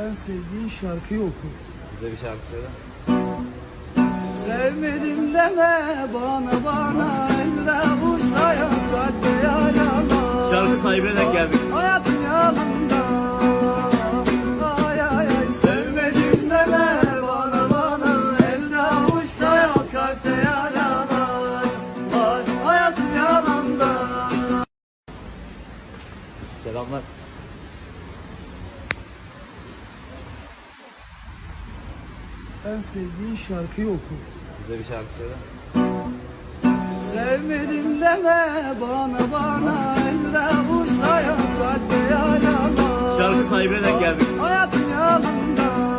En sevdiğin şarkıyı oku. Bize bir şarkı söyle. Sevmedim deme bana bana elde yok kalpte yaralar. Şarkı sahibine denk geldik. Hayatım yanımda. Ay ay ay sevmedim deme bana bana elde avuçta yok kalpte yaralar. Var hayatım yanımda. Selamlar. En sevdiğin şarkıyı oku. Bize bir şarkı söyle. Sevmedim deme bana bana elde kalpte yaralar. Şarkı sahibine denk geldik. Hayatım yanımda